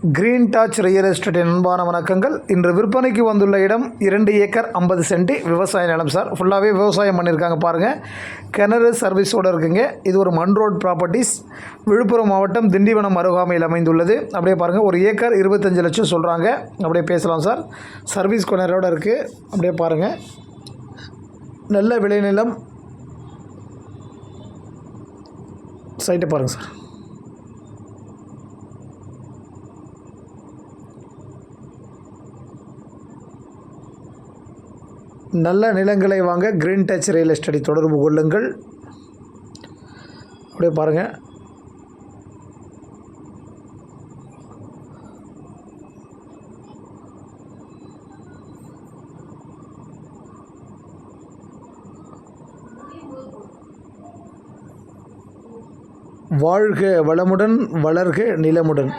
Green touch real எஸ்டேட்டின் அன்பான வணக்கங்கள். இன்று விற்பனைக்கு வந்துள்ள இடம் இரண்டு ஏக்கர் ஐம்பது சென்ட் விவசாய நிலம் சார். ஃபுல்லாகவே விவசாயம் பண்ணியிருக்காங்க பாருங்கள் கிணறு சர்வீஸோடு இருக்குங்க. இது ஒரு மண் ரோட் ப்ராப்பர்ட்டிஸ் விழுப்புரம் மாவட்டம் திண்டிவனம் அருகாமையில் அமைந்துள்ளது. அப்படியே பாருங்கள் ஒரு ஏக்கர் இருபத்தஞ்சு லட்சம் சொல்கிறாங்க அப்படியே பேசலாம் சார். சர்வீஸ் கிணறோட இருக்குது அப்படியே பாருங்கள் நல்ல விளைநிலம். சைட்டை பாருங்கள் சார். நல்ல நிலங்களை வாங்க கிரீன் டச் ரியல் எஸ்டேட்டை தொடர்பு கொள்ளுங்கள். அப்படியே பாருங்கள் வாழ்க வளமுடன் வளர்க நிலமுடன்.